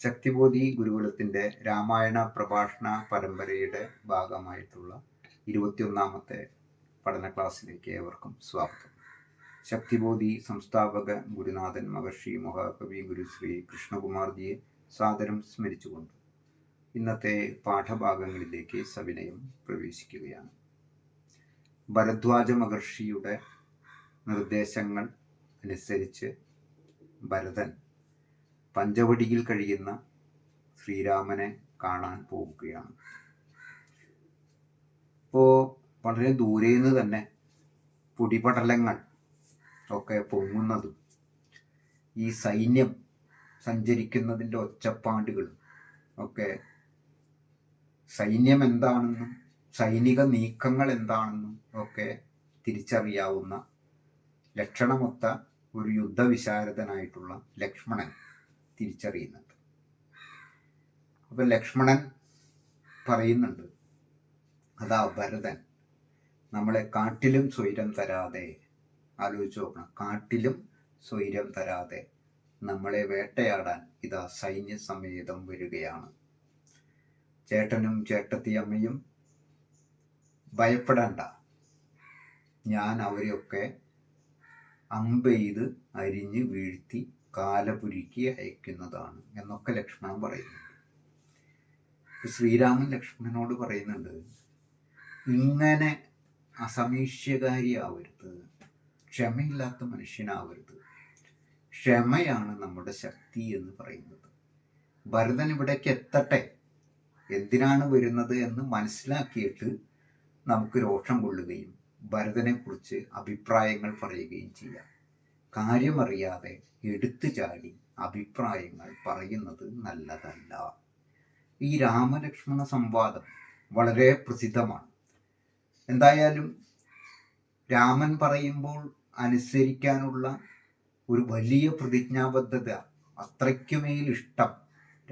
ശക്തിബോധി ഗുരുകുലത്തിന്റെ രാമായണ പ്രഭാഷണ പരമ്പരയുടെ ഭാഗമായിട്ടുള്ള ഇരുപത്തിയൊന്നാമത്തെ പഠന ക്ലാസ്സിലേക്ക് ഏവർക്കും സ്വാഗതം. ശക്തിബോധി സംസ്ഥാപക ഗുരുനാഥൻ മഹർഷി മഹാകവി ഗുരുശ്രീ കൃഷ്ണകുമാർജിയെ സാദരം സ്മരിച്ചുകൊണ്ട് ഇന്നത്തെ പാഠഭാഗങ്ങളിലേക്ക് സവിനയം പ്രവേശിക്കുകയാണ്. ഭരദ്വാജ മഹർഷിയുടെ നിർദ്ദേശങ്ങൾ അനുസരിച്ച് ഭരതൻ പഞ്ചവടിയിൽ കഴിയുന്ന ശ്രീരാമനെ കാണാൻ പോവുകയാണ് ഇപ്പോൾ വളരെ ദൂരെ നിന്ന് തന്നെ പൊടിപടലങ്ങൾ ഒക്കെ പൊങ്ങുന്നതും ഈ സൈന്യം സഞ്ചരിക്കുന്നതിന്റെ ഒച്ചപ്പാടുകളും ഒക്കെ സൈന്യം എന്താണെന്നും സൈനിക നീക്കങ്ങൾ എന്താണെന്നും ഒക്കെ തിരിച്ചറിയാവുന്ന ലക്ഷണമൊത്ത ഒരു യുദ്ധവിശാരദനായിട്ടുള്ള ലക്ഷ്മണൻ. തിരിച്ചറിയുന്നുണ്ട്. അപ്പം ലക്ഷ്മണൻ പറയുന്നുണ്ട് അതാ ഭരതൻ നമ്മളെ കാട്ടിലും സ്വൈരം തരാതെ ആലോചിച്ച് നോക്കണം കാട്ടിലും സ്വൈരം തരാതെ നമ്മളെ വേട്ടയാടാൻ ഇതാ സൈന്യസമേതം വരികയാണ്. ചേട്ടനും ചേട്ടത്തിയമ്മയും ഭയപ്പെടണ്ട ഞാൻ അവരെയൊക്കെ അമ്പെയ്ത് അരിഞ്ഞ് വീഴ്ത്തി കാലപുരുക്കി അയക്കുന്നതാണ് എന്നൊക്കെ ലക്ഷ്മണൻ പറയുന്നു. ശ്രീരാമൻ ലക്ഷ്മണനോട് പറയുന്നുണ്ട് ഇങ്ങനെ അസമീക്ഷ്യകാരിയാവരുത് ക്ഷമയില്ലാത്ത മനുഷ്യനാവരുത്. ക്ഷമയാണ് നമ്മുടെ ശക്തി എന്ന് പറയുന്നത്. ഭരതൻ ഇവിടേക്ക് എത്തട്ടെ? എന്തിനാണ് വരുന്നത് എന്ന് മനസ്സിലാക്കിയിട്ട് നമുക്ക് രോഷം കൊള്ളുകയും ഭരതനെ കുറിച്ച് അഭിപ്രായങ്ങൾ പറയുകയും ചെയ്യാം. കാര്യമറിയാതെ എടുത്തു ചാടി അഭിപ്രായങ്ങൾ പറയുന്നത് നല്ലതല്ല. ഈ രാമലക്ഷ്മണ സംവാദം വളരെ പ്രസിദ്ധമാണ്. എന്തായാലും രാമൻ പറയുമ്പോൾ അനുസരിക്കാനുള്ള ഒരു വലിയ പ്രതിജ്ഞാബദ്ധത അത്രയ്ക്കുമേൽ ഇഷ്ടം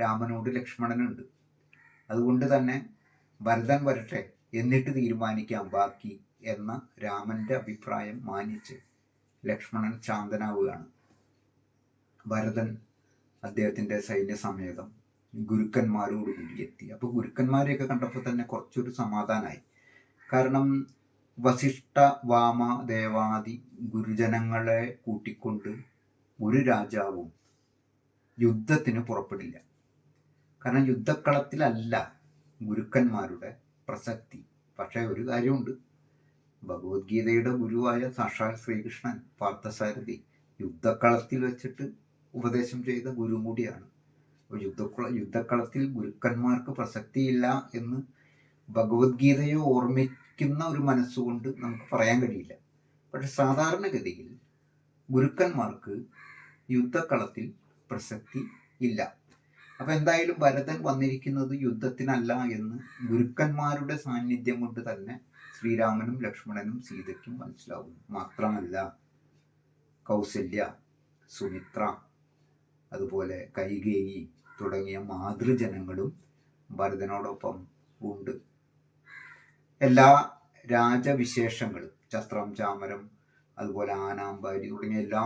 രാമനോട് ലക്ഷ്മണനുണ്ട്. അതുകൊണ്ട് തന്നെ ഭരതൻ വരട്ടെ എന്നിട്ട് തീരുമാനിക്കാം. ബാക്കി എന്ന രാമന്റെ അഭിപ്രായം മാനിച്ച് ലക്ഷ്മണൻ ശാന്തനാവുകയാണ്. ഭരതൻ അദ്ദേഹത്തിന്റെ സൈന്യസമേതം ഗുരുക്കന്മാരോട് കൂടി എത്തി. അപ്പോൾ ഗുരുക്കന്മാരെയൊക്കെ കണ്ടപ്പോൾ തന്നെ കുറച്ചൊരു സമാധാനമായി കാരണം വസിഷ്ഠ വാമ ദേവാദി ഗുരുജനങ്ങളെ കൂട്ടിക്കൊണ്ട് ഒരു രാജാവും യുദ്ധത്തിന് പുറപ്പെടില്ല. കാരണം യുദ്ധക്കളത്തിലല്ല ഗുരുക്കന്മാരുടെ പ്രസക്തി. പക്ഷേ ഒരു കാര്യമുണ്ട്. ഭഗവത്ഗീതയുടെ ഗുരുവായ സാക്ഷാൽ ശ്രീകൃഷ്ണൻ പാർത്ഥസാരഥി യുദ്ധക്കളത്തിൽ വെച്ചിട്ട് ഉപദേശം ചെയ്ത ഗുരു കൂടിയാണ്. യുദ്ധക്കുള യുദ്ധക്കളത്തിൽ ഗുരുക്കന്മാർക്ക് പ്രസക്തിയില്ല എന്ന് ഭഗവത്ഗീതയെ ഓർമ്മിക്കുന്ന ഒരു മനസ്സുകൊണ്ട് നമുക്ക് പറയാൻ കഴിയില്ല. പക്ഷെ സാധാരണഗതിയിൽ ഗുരുക്കന്മാർക്ക് യുദ്ധക്കളത്തിൽ പ്രസക്തി ഇല്ല. അപ്പം എന്തായാലും ഭരതൻ വന്നിരിക്കുന്നത് യുദ്ധത്തിനല്ല എന്ന് ഗുരുക്കന്മാരുടെ സാന്നിധ്യം കൊണ്ട് തന്നെ ശ്രീരാമനും ലക്ഷ്മണനും സീതയ്ക്കും മനസ്സിലാവും. മാത്രമല്ല കൗസല്യ സുമിത്ര അതുപോലെ കൈകേയി തുടങ്ങിയ മാതൃജനങ്ങളും ഭരതനോടൊപ്പം ഉണ്ട്. എല്ലാ രാജവിശേഷങ്ങളും ചത്രം ചാമരം അതുപോലെ ആനാമ്പാരി തുടങ്ങിയ എല്ലാ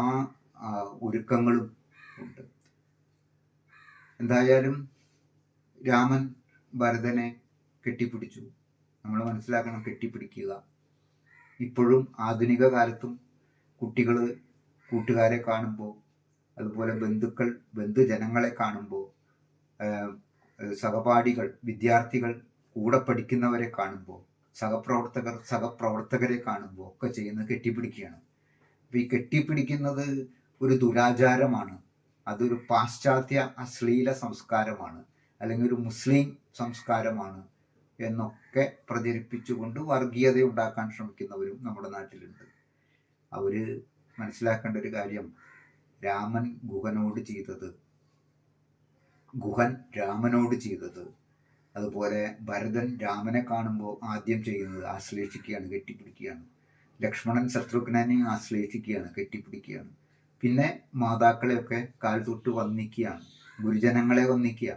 ഒരുക്കങ്ങളും ഉണ്ട്. എന്തായാലും രാമൻ ഭരതനെ കെട്ടിപ്പിടിച്ചു. നമ്മൾ മനസ്സിലാക്കണം കെട്ടിപ്പിടിക്കുക. ഇപ്പോഴും ആധുനിക കാലത്തും കുട്ടികൾ കൂട്ടുകാരെ കാണുമ്പോൾ അതുപോലെ ബന്ധുക്കൾ ബന്ധുജനങ്ങളെ കാണുമ്പോൾ സഹപാഠികൾ വിദ്യാർത്ഥികൾ കൂടെ പഠിക്കുന്നവരെ കാണുമ്പോൾ സഹപ്രവർത്തകർ സഹപ്രവർത്തകരെ കാണുമ്പോൾ ഒക്കെ ചെയ്യുന്നത് കെട്ടിപ്പിടിക്കുകയാണ്. അപ്പം ഈ കെട്ടിപ്പിടിക്കുന്നത് ഒരു ദുരാചാരമാണ്. അതൊരു പാശ്ചാത്യ അശ്ലീല സംസ്കാരമാണ് അല്ലെങ്കിൽ ഒരു മുസ്ലിം സംസ്കാരമാണ് എന്നൊക്കെ പ്രചരിപ്പിച്ചുകൊണ്ട് വർഗീയത ഉണ്ടാക്കാൻ ശ്രമിക്കുന്നവരും നമ്മുടെ നാട്ടിലുണ്ട്. അവർ മനസ്സിലാക്കേണ്ട ഒരു കാര്യം രാമൻ ഗുഹനോട് ചെയ്തത് ഗുഹൻ രാമനോട് ചെയ്തത്. അതുപോലെ ഭരതൻ രാമനെ കാണുമ്പോൾ ആദ്യം ചെയ്യുന്നത് ആശ്ലേഷിക്കുകയാണ് കെട്ടിപ്പിടിക്കുകയാണ്. ലക്ഷ്മണൻ ശത്രുഘ്നനെ ആശ്ലേഷിക്കുകയാണ് കെട്ടിപ്പിടിക്കുകയാണ്. പിന്നെ മാതാക്കളെയൊക്കെ കാൽ തൊട്ട് വന്നിക്കുകയാണ്. ഗുരുജനങ്ങളെ വന്നിക്കുക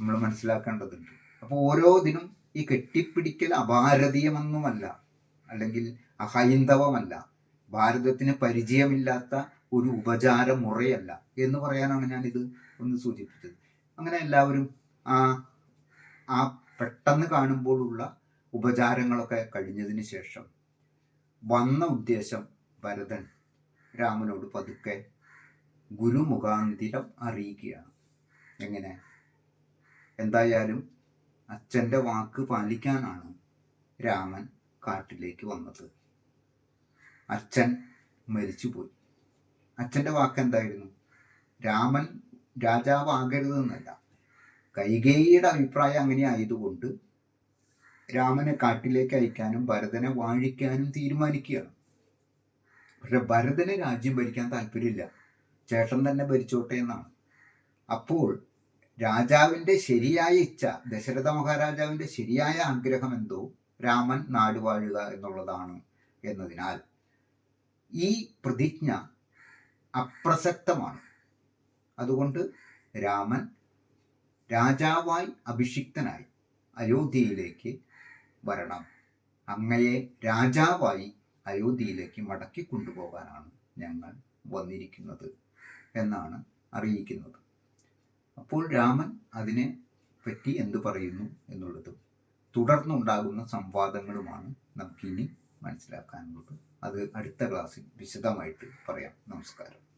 നമ്മൾ മനസ്സിലാക്കേണ്ടതുണ്ട്. അപ്പോൾ ഓരോ ദിനം ഈ കെട്ടിപ്പിടിക്കൽ അഭാരതീയമൊന്നുമല്ല അല്ലെങ്കിൽ അഹൈന്ദവമല്ല. ഭാരതത്തിന് പരിചയമില്ലാത്ത ഒരു ഉപചാര മുറയല്ല എന്ന് പറയാനാണ് ഞാൻ ഇത് ഒന്ന് സൂചിപ്പിച്ചത്. അങ്ങനെ എല്ലാവരും ആ ആ പെട്ടെന്ന് കാണുമ്പോഴുള്ള ഉപചാരങ്ങളൊക്കെ കഴിഞ്ഞതിന് ശേഷം വന്ന ഉദ്ദേശം ഭരതൻ രാമനോട് പതുക്കെ ഗുരുമുഖാന്തിരം അറിയിക്കുകയാണ്. എങ്ങനെ? എന്തായാലും അച്ഛന്റെ വാക്ക് പാലിക്കാനാണ് രാമൻ കാട്ടിലേക്ക് വന്നത്. അച്ഛൻ മരിച്ചുപോയി. അച്ഛന്റെ വാക്ക് എന്തായിരുന്നു രാമൻ രാജാവാകരുതെന്നല്ല. കൈകേയിയുടെ അഭിപ്രായം അങ്ങനെ ആയതുകൊണ്ട് രാമനെ കാട്ടിലേക്ക് അയക്കാനും ഭരതനെ വാഴിക്കാനും തീരുമാനിക്കുകയാണ്. പക്ഷെ ഭരതന് രാജ്യം ഭരിക്കാൻ താല്പര്യമില്ല. ചേട്ടൻ തന്നെ ഭരിച്ചോട്ടെ എന്നാണ്. അപ്പോൾ രാജാവിന്റെ ശരിയായ ഇച്ഛ ദശരഥ മഹാരാജാവിന്റെ ശരിയായ ആഗ്രഹം എന്തോ? രാമൻ നാടുവാഴുക എന്നുള്ളതാണ് എന്നതിനാൽ ഈ പ്രതിജ്ഞ അപ്രസക്തമാണ്. അതുകൊണ്ട് രാമൻ രാജാവായി അഭിഷിക്തനായി അയോധ്യയിലേക്ക് വരണം. അങ്ങയെ രാജാവായി അയോധ്യയിലേക്ക് മടക്കി കൊണ്ടുപോകാനാണ് ഞങ്ങൾ വന്നിരിക്കുന്നത് എന്നാണ് അറിയിക്കുന്നത്. അപ്പോൾ രാമൻ അതിനെ പറ്റി എന്തു പറയുന്നു എന്നുള്ളത് തുടർന്നുണ്ടാകുന്ന സംവാദങ്ങളുമാണ് നമുക്കിനി മനസ്സിലാക്കാനുള്ളത്. അത് അടുത്ത ക്ലാസ്സിൽ വിശദമായിട്ട് പറയാം. നമസ്കാരം.